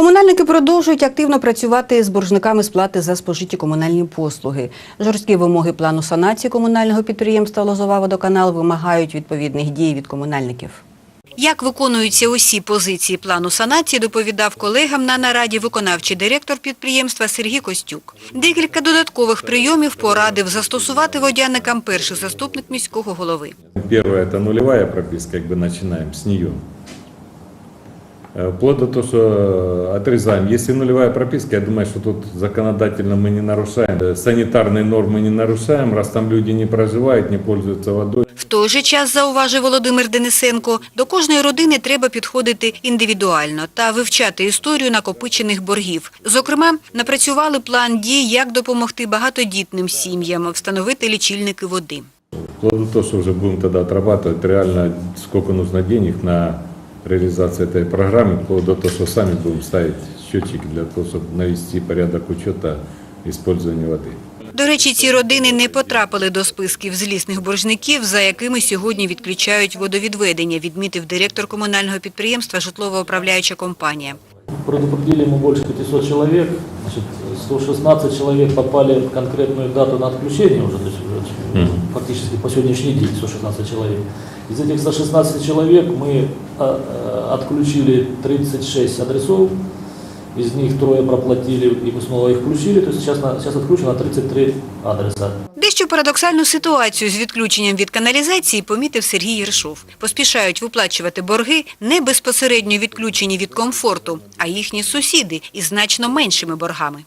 Комунальники продовжують активно працювати з боржниками сплати за спожиті комунальні послуги. Жорсткі вимоги плану санації комунального підприємства Лозова водоканал вимагають відповідних дій від комунальників. Як виконуються усі позиції плану санації, доповідав колегам на нараді виконавчий директор підприємства Сергій Костюк. Декілька додаткових прийомів порадив застосувати водяникам перший заступник міського голови. Первое – это нулевая прописка, как бы начинаем с нее. Э, Вплоть до того, что отрезаем. Если нулевая прописка, я думаю, что тут законодательно мы не нарушаем. Э, Санитарные нормы не нарушаем, раз там люди не проживают, не пользуются водой. В той же час, зауважив Володимир Денисенко, до кожної родини треба підходити індивідуально та вивчати історію накопичених боргів. Зокрема, напрацювали план дій, як допомогти багатодітним сім'ям встановити лічильники води. Вплоть до того, что уже будем тогда отрабатывать реально, сколько нужно денег на реализацию этой программы, вплоть до того, что сами будем ставить счетчики для того, чтобы навести порядок учета использования воды. До речі, ці родини не потрапили до списків злісних боржників, за якими сьогодні відключають водовідведення, відмітив директор комунального підприємства житлово-управляюча компанія. Предупредили мы больше 500 человек, значит, 116 человек попали в конкретную дату на отключение уже, то есть уже фактически по сегодняшний день 116 человек. Из этих 116 человек мы а, а, отключили 36 адресов, из них трое проплатили, и мы снова их включили, то есть сейчас, на, сейчас отключено 33 адреса. Дещо парадоксальну ситуацію з відключенням від каналізації помітив Сергій Єршов. Поспішають виплачувати борги не безпосередньо відключені від комфорту, а їхні сусіди із значно меншими боргами.